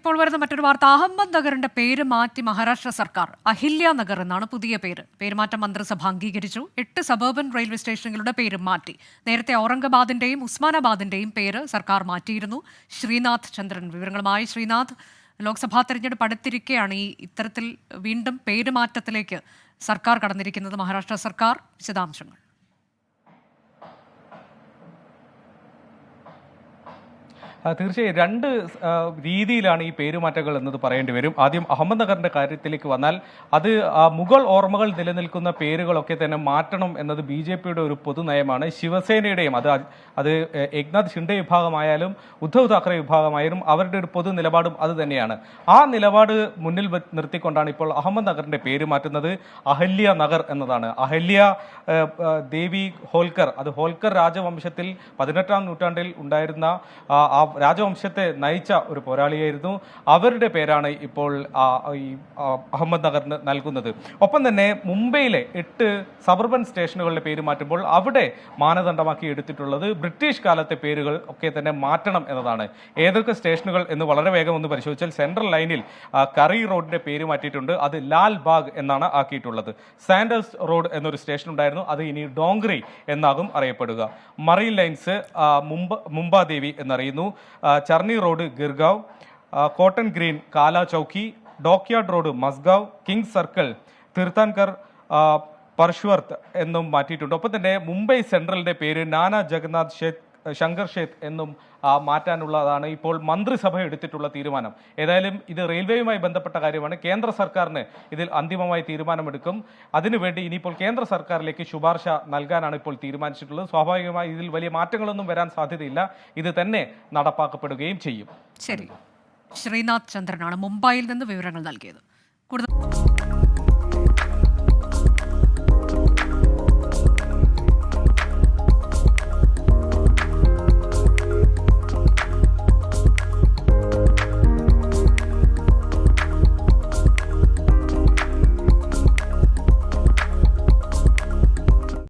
ഇപ്പോൾ വരുന്ന മറ്റൊരു വാർത്ത. അഹമ്മദ് നഗറിന്റെ പേര് മാറ്റി മഹാരാഷ്ട്ര സർക്കാർ. അഹില്യ നഗർ എന്നാണ് പുതിയ പേര്. പേരുമാറ്റം മന്ത്രിസഭ അംഗീകരിച്ചു. എട്ട് സബർബൻ റെയിൽവേ സ്റ്റേഷനുകളുടെ പേര് മാറ്റി. നേരത്തെ ഔറംഗാബാദിന്റെയും ഉസ്മാനാബാദിന്റെയും പേര് സർക്കാർ മാറ്റിയിരുന്നു. ശ്രീനാഥ് ചന്ദ്രൻ. വിവരങ്ങളുമായി ശ്രീനാഥ്. ലോക്സഭാ തെരഞ്ഞെടുപ്പ് അടുത്തിരിക്കെയാണ് ഈ ഇത്തരത്തിൽ വീണ്ടും പേരുമാറ്റത്തിലേക്ക് സർക്കാർ കടന്നിരിക്കുന്നത്. മഹാരാഷ്ട്ര സർക്കാർ വിശദാംശങ്ങൾ. തീർച്ചയായും രണ്ട് രീതിയിലാണ് ഈ പേരുമാറ്റങ്ങൾ എന്നത് പറയേണ്ടി വരും. ആദ്യം അഹമ്മദ്നഗറിന്റെ കാര്യത്തിലേക്ക് വന്നാൽ അത് മുഗൾ ഓർമ്മകൾ നിലനിൽക്കുന്ന പേരുകളൊക്കെ തന്നെ മാറ്റണം എന്നത് ബി ജെ പിയുടെ ഒരു പൊതുനയമാണ്. ശിവസേനയുടെയും അത് അത് ഏക്നാഥ് ഷിൻഡെ വിഭാഗമായാലും ഉദ്ധവ് താക്കറെ വിഭാഗമായാലും അവരുടെ ഒരു പൊതു നിലപാടും അത് തന്നെയാണ്. ആ നിലപാട് മുന്നിൽ നിർത്തിക്കൊണ്ടാണ് ഇപ്പോൾ അഹമ്മദ് നഗറിന്റെ പേര് മാറ്റുന്നത് അഹല്യ നഗർ എന്നതാണ്. അഹല്യ ദേവി ഹോൽക്കർ അത് ഹോൽക്കർ രാജവംശത്തിൽ പതിനെട്ടാം നൂറ്റാണ്ടിൽ ഉണ്ടായിരുന്ന ആ രാജവംശത്തെ നയിച്ച ഒരു പോരാളിയായിരുന്നു. അവരുടെ പേരാണ് ഇപ്പോൾ ഈ അഹമ്മദ് നഗറിന് നൽകുന്നത്. ഒപ്പം തന്നെ മുംബൈയിലെ എട്ട് സബർബൻ സ്റ്റേഷനുകളുടെ പേര് മാറ്റുമ്പോൾ അവിടെ മാനദണ്ഡമാക്കി എടുത്തിട്ടുള്ളത് ബ്രിട്ടീഷ് കാലത്തെ പേരുകൾ ഒക്കെ തന്നെ മാറ്റണം എന്നതാണ്. ഏതൊക്കെ സ്റ്റേഷനുകൾ എന്ന് വളരെ വേഗം ഒന്ന് പരിശോധിച്ചാൽ സെൻട്രൽ ലൈനിൽ കറി റോഡിന്റെ പേര് മാറ്റിയിട്ടുണ്ട്. അത് ലാൽ ബാഗ് എന്നാണ് ആക്കിയിട്ടുള്ളത്. സാൻഡൽസ് റോഡ് എന്നൊരു സ്റ്റേഷൻ ഉണ്ടായിരുന്നു അത് ഇനി ഡോങ്ക്രി എന്നാകും അറിയപ്പെടുക. Marine Lines മുംബ Mumbadevi എന്നറിയുന്നു. Charni road Girgaon cotton green Kala Chowki dockyard road Mazgaon king circle Tirthankar പർഷ്വർത്ത് എന്നും മാറ്റിയിട്ടുണ്ട്. ഒപ്പം തന്നെ മുംബൈ സെൻട്രലിന്റെ പേര് നാനാ ജഗന്നാഥ് ഷേത്ത് ശങ്കർ ഷേത്ത് എന്നും മാറ്റാനുള്ളതാണ് ഇപ്പോൾ മന്ത്രിസഭ എടുത്തിട്ടുള്ള തീരുമാനം. ഏതായാലും ഇത് റെയിൽവേയുമായി ബന്ധപ്പെട്ട കാര്യമാണ്. കേന്ദ്ര സർക്കാരിന് ഇതിൽ അന്തിമമായി തീരുമാനമെടുക്കും. അതിനുവേണ്ടി ഇനിയിപ്പോൾ കേന്ദ്ര സർക്കാരിലേക്ക് ശുപാർശ നൽകാനാണ് ഇപ്പോൾ തീരുമാനിച്ചിട്ടുള്ളത്. സ്വാഭാവികമായി ഇതിൽ വലിയ മാറ്റങ്ങളൊന്നും വരാൻ സാധ്യതയില്ല. ഇത് തന്നെ നടപ്പാക്കപ്പെടുകയും ചെയ്യും. ശരി. ശ്രീനാഥ് ചന്ദ്രനാണ് മുംബൈയിൽ നിന്ന് വിവരങ്ങൾ നൽകിയത്. കൂടുതൽ